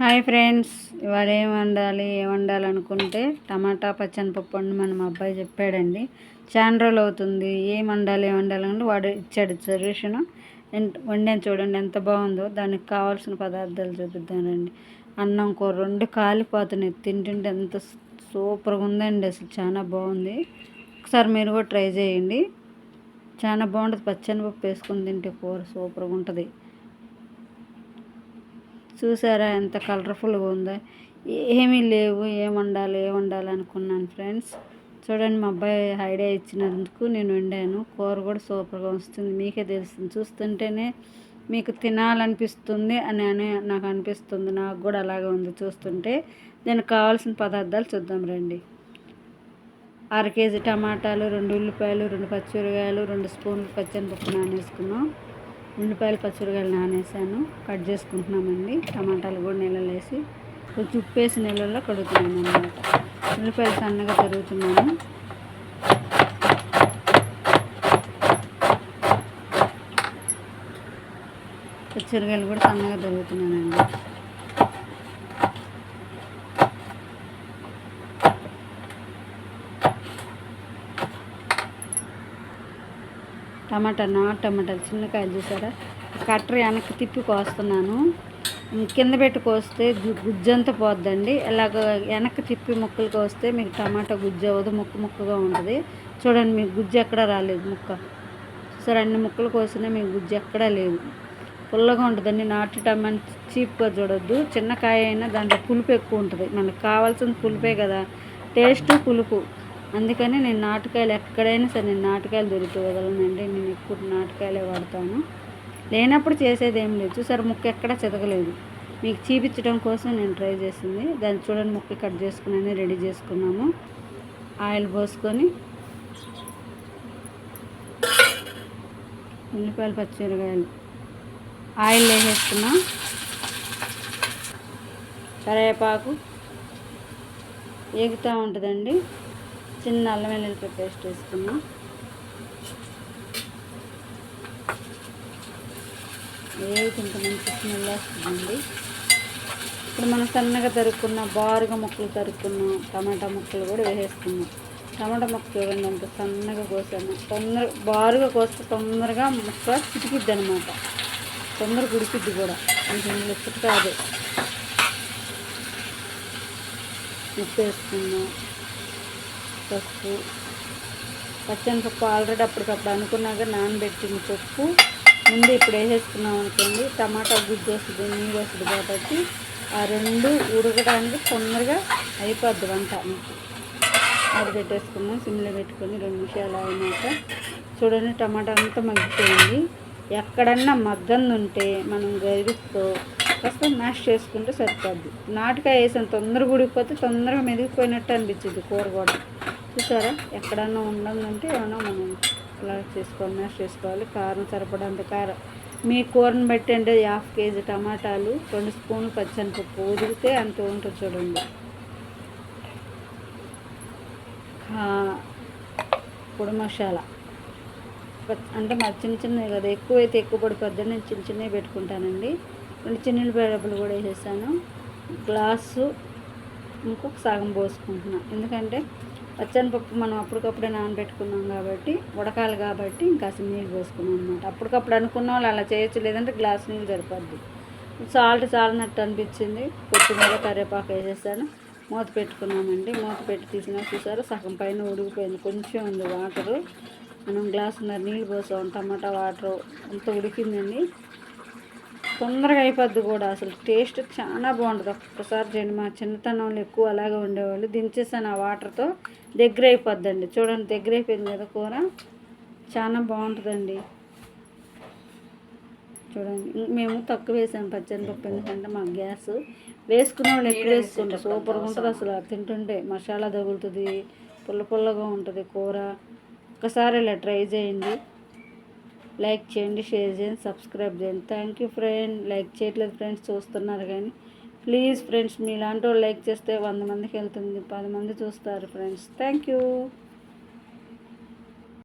Hi friends ఇవాళ ఏం వండాలి ఏం వండాలనుకుంటే టమాటా పచ్చని పప్పు వండి మన మా అబ్బాయి చెప్పాడండి. చాలా రోజులు అవుతుంది ఏం వండాలి ఏం వండాలంటే వాడు ఇచ్చాడు సొల్యూషన్ వండాను చూడండి ఎంత బాగుందో. దానికి కావాల్సిన పదార్థాలు చూపిద్దానండి. అన్నం కూర రెండు కాలిపోతున్నాయి. తింటుంటే ఎంత సూపర్గా ఉందండి అసలు చాలా బాగుంది. ఒకసారి మీరు కూడా ట్రై చేయండి. చాలా బాగుంటుంది. పచ్చని పప్పు వేసుకుని తింటే కూర సూపర్గా ఉంటుంది. చూసారా ఎంత కలర్ఫుల్గా ఉందో. ఏమీ లేవు ఏం వండాలి ఏం వండాలి అనుకున్నాను ఫ్రెండ్స్ చూడండి మా అబ్బాయి ఐడియా ఇచ్చినందుకు నేను వండాను. కూర కూడా సూపర్గా వస్తుంది మీకే తెలుస్తుంది. చూస్తుంటేనే మీకు తినాలనిపిస్తుంది అని అని నాకు అనిపిస్తుంది. నాకు కూడా అలాగే ఉంది. చూస్తుంటే దీనికి కావాల్సిన పదార్థాలు చూద్దాం రండి. అర కేజీ టమాటాలు రెండు ఉల్లిపాయలు రెండు పచ్చిమిరకాయలు రెండు స్పూన్లు పచ్చని పప్పు నానేసుకున్నాం. ఉల్లిపాయలు పచ్చిమిరకాయలు నానేసాను. కట్ చేసుకుంటున్నామండి. టమాటాలు కూడా నీళ్ళలో వేసి కొంచెం ఉప్పు వేసి నీళ్ళల్లో కడుగుతున్నాను అనమాట ఉల్లిపాయలు సన్నగా తరుగుతున్నాను. పచ్చిమిరకాయలు కూడా సన్నగా తరుగుతున్నానండి. టమాటా నా టమాటాలు చిన్నకాయలు చూసారా? కట్టర్ వెనక్కి తిప్పి కోస్తున్నాను. కింద పెట్టి కోస్తే గుజ్జంతా పోద్దండి. ఇలాగ వెనక్కి తిప్పి ముక్కలు కోస్తే మీకు టమాటా గుజ్జు అవ్వదు ముక్క ముక్కగా ఉంటుంది. చూడండి మీకు గుజ్జు ఎక్కడా రాలేదు ముక్క. సరే అన్ని ముక్కలు కోసినా మీకు గుజ్జు ఎక్కడా లేదు. పుల్లగా ఉంటుందండి నాటు టమాటా చీప్గా చూడొద్దు. చిన్న కాయ అయినా దాంట్లో పులుపు ఎక్కువ ఉంటుంది. మనకు కావాల్సిన పులుపే కదా. టేస్ట్ పులుపు. అందుకని నేను నాటకాయలు ఎక్కడైనా సరే నేను నాటుకాయలు దొరికి వదలనండి నేను ఎక్కువ నాటుకాయలే వాడతాను. లేనప్పుడు చేసేది ఏం లేదు. చూసారు ముక్క ఎక్కడ చెదగలేదు. మీకు చూపించడం కోసం నేను ట్రై చేసింది. దాన్ని చూడండి ముక్క కట్ చేసుకుని రెడీ చేసుకున్నాము. ఆయిల్ పోసుకొని ఉల్లిపాయలు పచ్చిమిరకాయలు ఆయిల్ వేసేసుకున్నాం కరివేపాకు ఏగుతూ ఉంటుందండి. చిన్న అల్లం వెల్లుల్లిపాయ పేస్ట్ వేసుకున్నాం. ఏది కొంత మంచి స్మెల్ వస్తుందండి. ఇప్పుడు మనం సన్నగా తరుక్కున్న బారుగా ముక్కలు తరుక్కున్న టమాటా ముక్కలు కూడా వేసేసుకున్నాం. టమాటా ముక్క చూడండి అంత సన్నగా కోసాము తొందర బారుగా కోస్తే తొందరగా ముక్క చిటికిద్ది అనమాట తొందరగా గుడికిద్ది కూడా. కొంచెం ఉప్పు కాదు ఉప్పు వేసుకున్నాం. పప్పు పచ్చని పప్పు ఆల్రెడీ అప్పటికప్పుడు అనుకున్నాక నానబెట్టిన పప్పు. ముందు ఇప్పుడు వేసేసుకున్నాం అనుకోండి టమాటా గుజ్జు వస్తుంది నీరు వస్తుంది కాబట్టి ఆ రెండు ఉడకడానికి తొందరగా అయిపోద్ది వంట. అది పెట్టేసుకున్నాం సిమ్లో పెట్టుకొని రెండు నిమిషాలు అయినాక చూడండి టమాటా అంతా మగ్గిపోయింది. ఎక్కడన్నా మగ్గంది ఉంటే మనం గరితో కాస్త మ్యాష్ చేసుకుంటే సరిపోద్ది. నాటుకాయ వేసాను తొందరగా ఉడికిపోతే తొందరగా మెదిగిపోయినట్టు అనిపించింది కూర కూడా. చూసారా? ఎక్కడన్నా ఉండాలంటే ఏమన్నా మనం ఇలా చేసుకోవాలి మ్యాష్ చేసుకోవాలి. కారం సరిపడంత కారం. మీ కూరని బట్టి అంటే హాఫ్ కేజీ టమాటాలు రెండు స్పూన్లు పచ్చనిపప్పు ఉదిరితే అంత ఉంటుంది చూడండి. పొడి మసాలా. అంటే మా చిన్న చిన్నవి కదా ఎక్కువ అయితే ఎక్కువ పడిపోద్ది నేను చిన్న చిన్నవి పెట్టుకుంటానండి. రెండు చిన్న డబ్బులు కూడా వేసేసాను. గ్లాసు ఇంకొక సగం పోసుకుంటున్నాను ఎందుకంటే పచ్చనిపప్పు మనం అప్పటికప్పుడే నానబెట్టుకున్నాం కాబట్టి ఉడకాలి కాబట్టి ఇంకా నీళ్ళు పోసుకున్నాం అనమాట అప్పటికప్పుడు అనుకున్న వాళ్ళు అలా చేయొచ్చు లేదంటే గ్లాస్ నీళ్ళు సరిపోద్ది. సాల్ట్ చాలనట్టు అనిపించింది. కొత్తిమీర కరివేపాకు వేసేసాను. మూత పెట్టుకున్నామండి. మూత పెట్టి తీసినా చూసారు? సగం పైన ఉడికిపోయింది. కొంచెం ఉంది వాటరు. మనం గ్లాసున్నర నీళ్ళు పోసాం. టమాటా వాటర్ అంత ఉడికిందండి. తొందరగా అయిపోద్ది కూడా. అసలు టేస్ట్ చాలా బాగుంటుంది. ఒక్కసారి చేయండి మా చిన్నతనంలో ఎక్కువ అలాగే ఉండేవాళ్ళు. దించేసాను ఆ వాటర్తో దగ్గర అయిపోద్దండి. చూడండి దగ్గర అయిపోయింది కదా కూర. చాలా బాగుంటుందండి. చూడండి మేము తక్కువ వేసాము పచ్చనిపప్పు. ఎందుకంటే మా గ్యాస్. వేసుకునే వాళ్ళు ఎక్కువ వేసుకుంటారు సూపర్గా ఉంటుంది అసలు. తింటుంటే మసాలా తగులుతుంది పుల్ల పుల్లగా ఉంటుంది కూర. ఒకసారి ఇలా ట్రై చేయండి. లైక్ చేయండి షేర్ చేయండి సబ్స్క్రైబ్ చేయండి. థ్యాంక్ యూ ఫ్రెండ్ లైక్ చేయట్లేదు ఫ్రెండ్స్ చూస్తున్నారు కానీ ప్లీజ్ ఫ్రెండ్స్ మీలాంటి వాళ్ళు లైక్ చేస్తే వంద మందికి వెళ్తుంది. పది మంది చూస్తారు ఫ్రెండ్స్ థ్యాంక్ యూ